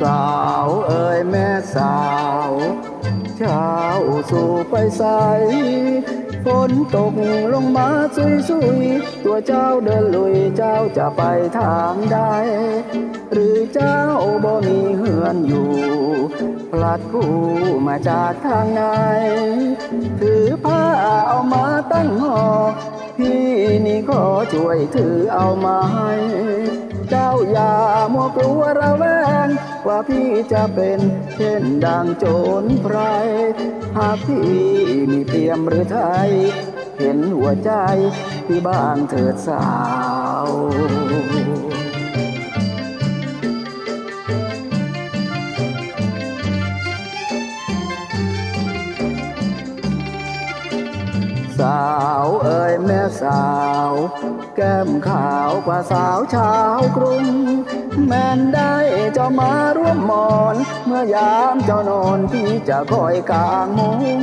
สาวเอ่ยแม่สาว เช้าสู่ไปใส ฝนตกลงมาซุยซุยตัวเจ้าเดินลุยเจ้าจะไปทางใด หรือเจ้าบ่มีเฮือนอยู่ พลัดผู้มาจากทางไหนถือผ้าเอามาตั้งหอ ขอช่วยถือเอามาให้เจ้าอย่ามัวกลัวระแวง ว่าพี่จะเป็นเช่นดังโจรไพรหากพี่มีเตรียมหรือไทย เห็นหัวใจพี่บ้างเถิดสาว สาวเอ่ยแม่สาว แก้มขาวกว่าสาวชาวกรุง แม่นได้เจ้ามาร่วมมอน เมื่อยามเจ้านอนพี่จะคอยกลางมุง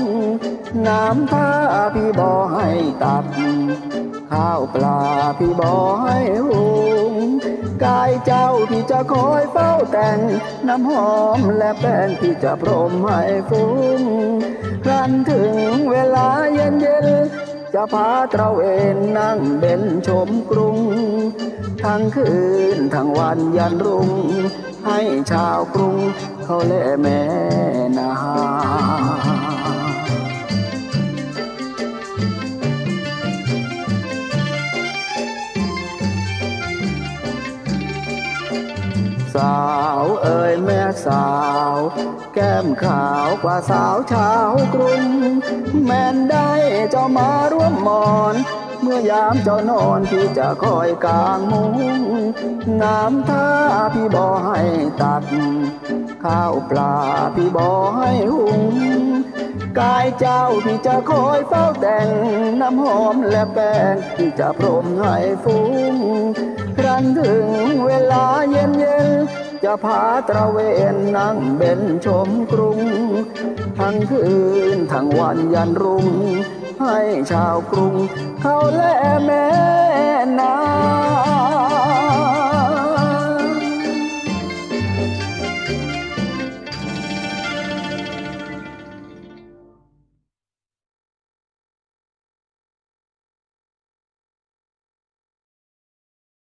น้ำท่าพี่บอให้ตัดข้าวปลาพี่บอให้หุงกายเจ้าพี่จะคอยเฝ้าแต่ง น้ำหอมและแป้งพี่จะพรมให้ฟุ้งครั้นถึงเวลาย จะพาตระเวนนั่งเบนชมกรุง ทั้งคืนทั้งวันยันรุ่ง ให้ชาวกรุงเขาเล่แม่นา สาวเอ่ยแม่สาว แก้มขาวกว่าสาวชาวกรุง แม่นได้เจ้ามาร่วมหมอน เมื่อยามเจ้านอนพี่จะคอยกางมุงน้ำท่าพี่บอให้ตัด ข้าวปลาพี่บอให้หุงกายเจ้าพี่จะคอยเฝ้าแต่ง น้ำหอมและแป้งพี่จะพรมให้ฟุ้งครั้นถึงเวลา จะพาตระเวนนั่งเบนชมกรุง ทั้งคืนทั้งวันยันรุ่ง ให้ชาวกรุงเขาแลแม่